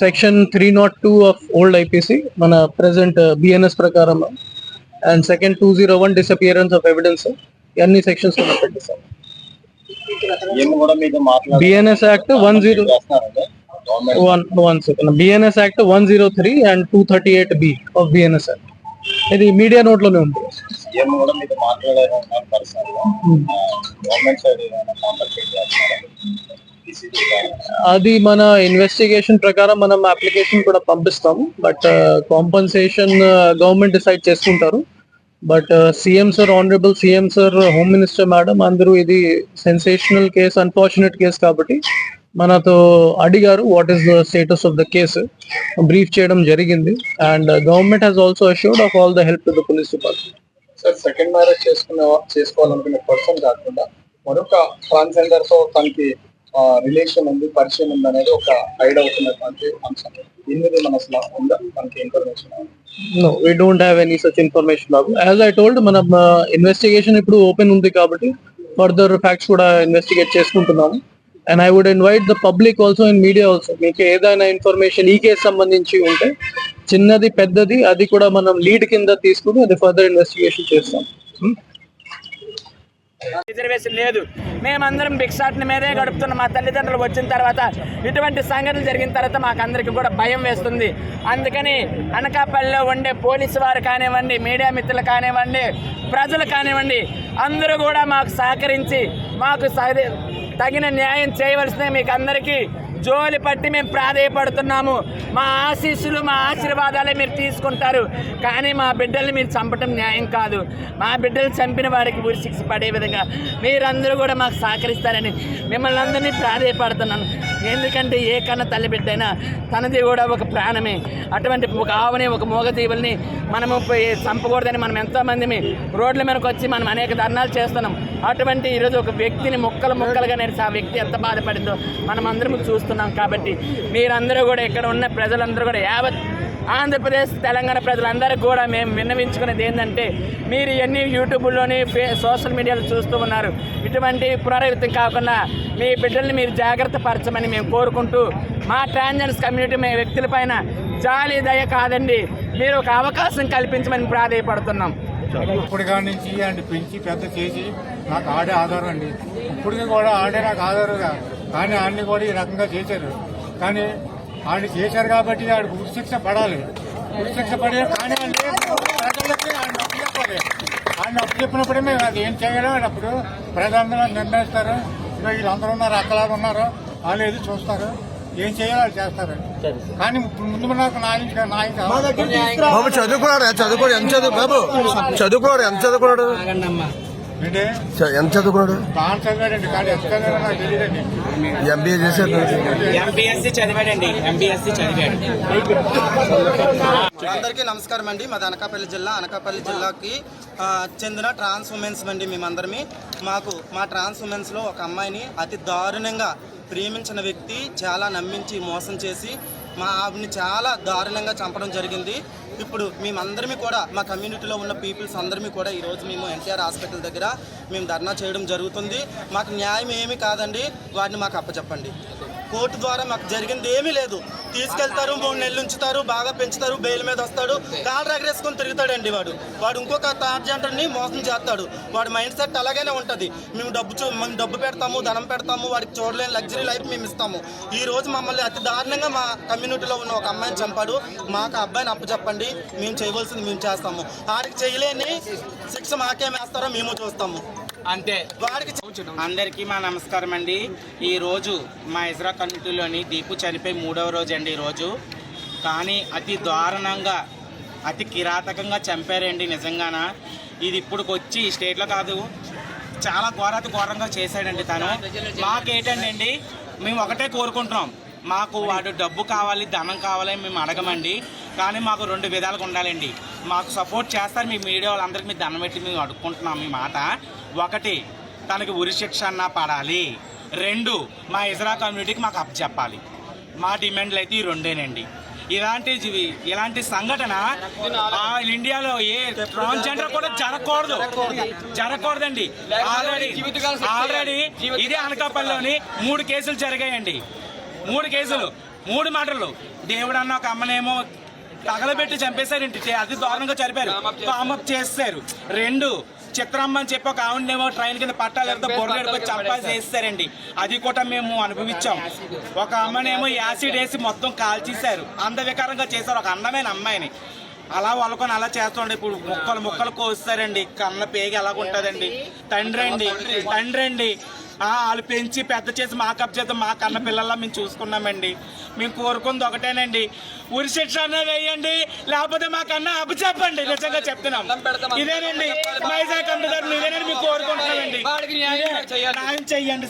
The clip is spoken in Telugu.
section three nought two of old IPC మన ప్రెసెంట్ బిఎన్ఎస్ ప్రకారం and second two zero one disappearance of evidence అన్ని సెక్షన్స్ పెట్టేస్తాం ఏం కూడా మీతో మాట్లాడారు BNS act one zero government one one second BNS act one zero three and two thirty eight B of BNS act ఇది మీడియా నోట్ లోనే ఉంది సీఎం కూడా మీతో మాట్లాడారు అన్నారు పర్సనల్ గా గవర్నమెంట్ సైడ్ అది మన ఇన్వెస్టిగేషన్ ప్రకారం మనం అప్లికేషన్ కూడా పంపిస్తాము బట్ కాంపన్సేషన్ గవర్నమెంట్ డిసైడ్ చేసుకుంటారు. But CM sir honourable CM sir home minister madam అందరూ ఇది సెన్సేషనల్ కేసు అన్ఫార్చునేట్ కేసు కాబట్టి మనతో అడిగారు what is the status of the case brief చేయడం జరిగింది. And government has also assured of all the help to the police department sir second marriage చేసుకున్న చేసుకోవాలనుకునే పర్సన్ కాకుండా మరొక ట్రాన్స్జెండర్తో తనకి రిలేషన్ ఉంది పరిచయం ఉంది అనేది ఒక హైడ్ అవుతున్నటువంటి అంశం. దీని మీద మన అసలు ఉందా? మనకి information no we don't have any such information Babu. As I told మన ఇన్వెస్టిగేషన్ ఇప్పుడు ఓపెన్ ఉంది కాబట్టి ఫర్దర్ ఫ్యాక్ట్స్ కూడా ఇన్వెస్టిగేట్ చేసుకుంటున్నాము. And I would invite the public also in media also మీకు ఏదైనా ఇన్ఫర్మేషన్ ఈ కేసు సంబంధించి ఉంటే చిన్నది పెద్దది అది కూడా మనం లీడ్ కింద తీసుకుని అది ఫర్దర్ ఇన్వెస్టిగేషన్ చేస్తాం. Hmm? రిజర్వేషన్ లేదు. మేమందరం భిక్షాటన మీదే గడుపుతున్న. మా తల్లిదండ్రులు వచ్చిన తర్వాత ఇటువంటి సంఘటనలు జరిగిన తర్వాత మాకందరికి కూడా భయం వేస్తుంది. అందుకని అనకాపల్లిలో ఉండే పోలీసు వారు కానివ్వండి మీడియా మిత్రులు కానివ్వండి ప్రజలు కానివ్వండి అందరూ కూడా మాకు సహకరించి మాకు సహ- తగిన న్యాయం చేయవలసిన మీకు అందరికీ. జోలి పట్టి మేము ప్రాధేయపడుతున్నాము. మా ఆశీస్సులు మా ఆశీర్వాదాలే మీరు తీసుకుంటారు. కానీ మా బిడ్డల్ని మీరు చంపటం న్యాయం కాదు. మా బిడ్డలు చంపిన వారికి ఊరి శిక్ష పడే విధంగా మీరందరూ కూడా మాకు సహకరిస్తారని మిమ్మల్ని అందరినీ ప్రాధేయపడుతున్నాను. ఎందుకంటే ఏ కన్న తల్లి బిడ్డైనా తనది కూడా ఒక ప్రాణమే. అటువంటి ఒక ఆవుని ఒక మూగజీవుల్ని మనము చంపకూడదని మనం ఎంతోమంది రోడ్ల మీదకి వచ్చి మనం అనేక ధర్నాలు చేస్తున్నాం. అటువంటి ఈరోజు ఒక వ్యక్తిని ముక్కలు ముక్కలుగా నేర్చి ఆ వ్యక్తి ఎంత బాధపడిందో మనం అందరం చూస్తున్నాం కాబట్టి మీరందరూ కూడా ఇక్కడ ఉన్న ప్రజలందరూ కూడా యావత్ ఆంధ్రప్రదేశ్ తెలంగాణ ప్రజలందరూ కూడా మేము విన్నవించుకునేది ఏంటంటే మీరు ఎన్ని యూట్యూబ్లోని ఫే సోషల్ మీడియాలో చూస్తూ ఉన్నారు. ఇటువంటి పునరావృతం కాకుండా మీ బిడ్డల్ని మీరు జాగ్రత్త పరచమని మేము కోరుకుంటూ మా ట్రాన్జెండర్స్ కమ్యూనిటీ మీ వ్యక్తులపైన జాలి దయ కాదండి. మీరు ఒక అవకాశం కల్పించమని ప్రాధాయపడుతున్నాం. ఇప్పుడు కాడి నుంచి అండి పెంచి పెద్ద చేసి నాకు ఆడే ఆధారం అండి. ఇప్పటికీ కూడా ఆడే నాకు ఆధారుగా కానీ ఆడిని కూడా ఈ రకంగా చేశారు. కానీ ఆడిని చేశారు కాబట్టి ఆడికి ఉరిశిక్ష పడాలి. ఉరిశిక్ష పడే కానీ ప్రజలకి ఆయన అప్పు చెప్పాలి ఆయన అప్పు చెప్పినప్పుడే మేము అది ఏం చేయాలో అప్పుడు ప్రజలందరూ నిర్ణయిస్తారు ఇదిగో వీళ్ళందరూ ఉన్నారు అక్కలాగా ఉన్నారు. వాళ్ళు ఏది చూస్తారు? ఏం చేయాలో వాళ్ళు చేస్తారు? కానీ ముందు నాకు న్యాయం కావాలి బాబు చదువుకున్నాడు చదువుకోడు ఎంత చదువు బాబు చదువుకున్నాడు ఎంత చదువుకున్నాడు? ఎంత చదువుకున్నాడు? ఎంబీఏ చదివాడండి. చదివాడు. అందరికీ నమస్కారం అండి. మాది అనకాపల్లి జిల్లా. అనకాపల్లి జిల్లాకి చెందిన ట్రాన్స్ ఉమెన్స్ అండి మేమందరమే. మాకు మా ట్రాన్స్ ఉమెన్స్లో ఒక అమ్మాయిని అతి దారుణంగా ప్రేమించిన వ్యక్తి చాలా నమ్మించి మోసం చేసి మా ఆవిడని చాలా దారుణంగా చంపడం జరిగింది. ఇప్పుడు మేమందరమీ కూడా మా కమ్యూనిటీలో ఉన్న పీపుల్స్ అందరమీ కూడా ఈరోజు మేము ఎన్టీఆర్ హాస్పిటల్ దగ్గర మేము ధర్నా చేయడం జరుగుతుంది. మాకు న్యాయం ఏమీ కాదండి. వాడిని మాకు అప్పచెప్పండి. కోర్టు ద్వారా మాకు జరిగింది ఏమీ లేదు. తీసుకెళ్తారు మూడు నెలలు ఉంచుతారు బాగా పెంచుతారు బెయిల్ మీద వస్తాడు కాళ్ళు రగరేసుకొని తిరుగుతాడండి వాడు. వాడు ఇంకొక ని మోసం చేస్తాడు. వాడి మైండ్ సెట్ అలాగనే ఉంటుంది. మేము డబ్బు చూ మేము డబ్బు పెడతాము ధనం పెడతాము వాడికి చూడలేని లగ్జరీ లైఫ్ మేము ఇస్తాము. ఈ రోజు మమ్మల్ని అతి దారుణంగా మా కమ్యూనిటీలో ఉన్న ఒక అమ్మాయిని చంపాడు. మాకు అబ్బాయిని అబ్బాయిని అప్పచెప్పండి. మేము చేయవలసింది మేము చేస్తాము. ఆడికి చేయలేని శిక్ష మాకేం వేస్తారో మేము చూస్తాము. అంతే. వాడికి అందరికీ మా నమస్కారం అండి. ఈ రోజు మా ఇజ్రా కమిటీలోని దీపు చనిపోయి మూడవ రోజు అండి ఈరోజు కానీ అతి దారుణంగా అతి కిరాతకంగా చంపారండి నిజంగాన. ఇది ఇప్పుడు వచ్చి ఈ స్టేట్లో కాదు చాలా ఘోరాతి ఘోరంగా చేశాడండి తను. మాకేటండి అండి మేము ఒకటే కోరుకుంటున్నాం. మాకు వాడు డబ్బు కావాలి ధనం కావాలని మేము అడగమండి. కానీ మాకు రెండు విధాలుగా ఉండాలండి. మాకు సపోర్ట్ చేస్తారు మీ మీడియా వాళ్ళందరికీ మీ దండం పెట్టి మేము అడుక్కుంటున్నాం మీ మాట. ఒకటి తనకి ఉరి శిక్ష అన్నా పడాలి. రెండు మా ఇజ్రా కమ్యూనిటీకి మాకు అప్ చెప్పాలి. మా డిమాండ్లు అయితే ఈ రెండేనండి. ఇలాంటి జీవి ఇలాంటి సంఘటన ఆ ఇండియాలో ఏ ట్రాన్స్జెండర్ కూడా జరగకూడదు. జరగకూడదండి. ఆల్రెడీ ఆల్రెడీ ఇదే అనకాపల్లిలోని మూడు కేసులు జరిగాయండి. మూడు కేసులు మూడు మాటలు. దేవుడు అన్న ఒక అమ్మనేమో తగలబెట్టి చంపేశారేంటి అతి దారుణంగా చనిపోయారు. పామప్ చేస్తారు రెండు చిత్రమ్మ అని చెప్పి ఒక ఆవిడనేమో ట్రైన్ కింద పట్టాలతో బొర్రెడిపోయి చంపా చేస్తారండి అది కూడా మేము అనుభవించాం. ఒక అమ్మనేమో యాసిడ్ వేసి మొత్తం కాల్చేశారు. అందవికారంగా చేశారు. ఒక అందమైన అమ్మాయిని. అలా వాళ్ళకొని అలా చేస్తుండే. ఇప్పుడు ముక్కలు ముక్కలు కోస్తారండి కన్న పేగి ఎలాగుంటుందండి? తండ్రి అండి తండ్రి అండి వాళ్ళు పెంచి పెద్ద చేసి మా కప్ చేత మా కన్న పిల్లల్లా మేము చూసుకున్నామండి. మేము కోరుకుంది ఒకటేనండి. ఉరి శిక్ష అన్న వేయండి లేకపోతే మా కన్నా అప్పు చెప్పండి. నిజంగా చెప్తున్నాం. ఇదేనండి. మైజా కంపెనీ ఇదేనండి మేము కోరుకుంటున్నామండి. న్యాయం చెయ్యండి